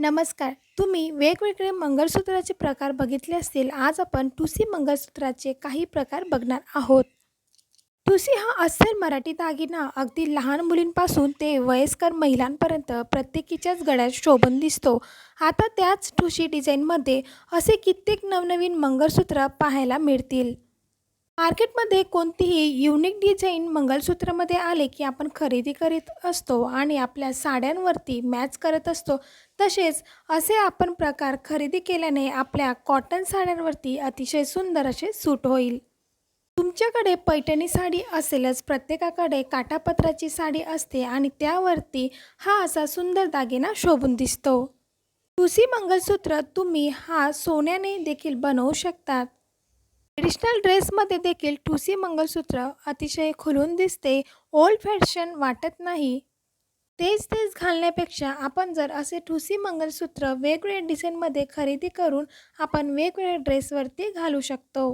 नमस्कार. तुम्ही वेगवेगळे मंगळसूत्राचे प्रकार बघितले असतील आज आपण टुसी मंगळसूत्राचे काही प्रकार बघणार आहोत. टुसी हा अस्सल मराठी दागिना. अगदी लहान मुलींपासून ते वयस्कर महिलांपर्यंत प्रत्येकीच्याच गळ्यात शोभून दिसतो. आता त्याच टुशी डिझाईनमध्ये असे कित्येक नवनवीन मंगळसूत्र पाहायला मिळतील. मार्केटमध्ये कोणतीही युनिक डिझाईन मंगळसूत्रामध्ये आले की आपण खरेदी करीत असतो आणि आपल्या साड्यांवरती मॅच करत असतो तसेच असे आपण प्रकार खरेदी केल्याने आपल्या कॉटन साड्यांवरती अतिशय सुंदर असे सूट होईल. तुमच्याकडे पैठणी साडी असेलच प्रत्येकाकडे काटापत्राची साडी असते आणि त्यावरती हा असा सुंदर दागिना शोभून दिसतो. तुसी मंगळसूत्र तुम्ही हा सोन्याने देखील बनवू शकतात. ट्रेडिशनल ड्रेसमध्ये देखील ठुसी मंगळसूत्र अतिशय खुलून दिसते ओल्ड फॅशन वाटत नाही. तेच तेच घालण्यापेक्षा आपण जर असे ठुसी मंगळसूत्र वेगवेगळ्या डिझाईनमध्ये खरेदी करून आपण वेगवेगळ्या ड्रेसवरती घालू शकतो.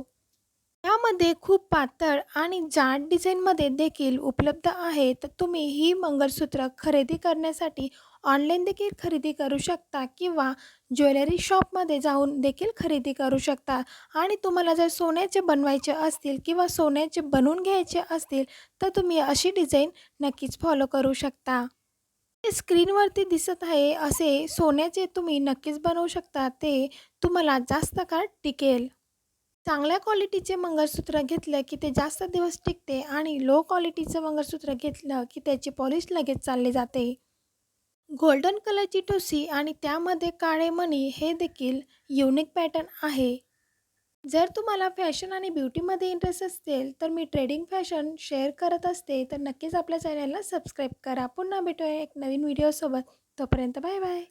यामध्ये खूप पातळ आणि जाड डिझाईनमध्ये देखील उपलब्ध आहे. तर तुम्ही ही मंगळसूत्र खरेदी करण्यासाठी ऑनलाईन देखील खरेदी करू शकता किंवा ज्वेलरी शॉपमध्ये जाऊन देखील खरेदी करू शकता. आणि तुम्हाला जर सोन्याचे बनवायचे असतील किंवा सोन्याचे बनवून घ्यायचे असतील तर तुम्ही अशी डिझाईन नक्कीच फॉलो करू शकता. स्क्रीनवरती दिसत आहे असे सोन्याचे तुम्ही नक्कीच बनवू शकता. ते तुम्हाला जास्त काळ टिकेल. चांगल्या क्वालिटीचे मंगळसूत्र घेतलं की ते जास्त दिवस टिकते आणि लो क्वालिटीचं मंगळसूत्र घेतलं की त्याची पॉलिश लगेच चालली जाते. गोल्डन कलरची ठोसी आणि त्यामध्ये काळे मणी हे देखील युनिक पॅटर्न आहे. जर तुम्हाला फॅशन आणि ब्युटीमध्ये इंटरेस्ट असेल तर मी ट्रेडिंग फॅशन शेअर करत असते तर नक्कीच आपल्या चॅनलला सबस्क्राईब करा. पुन्हा भेटूया एक नवीन व्हिडिओसोबत तोपर्यंत बाय बाय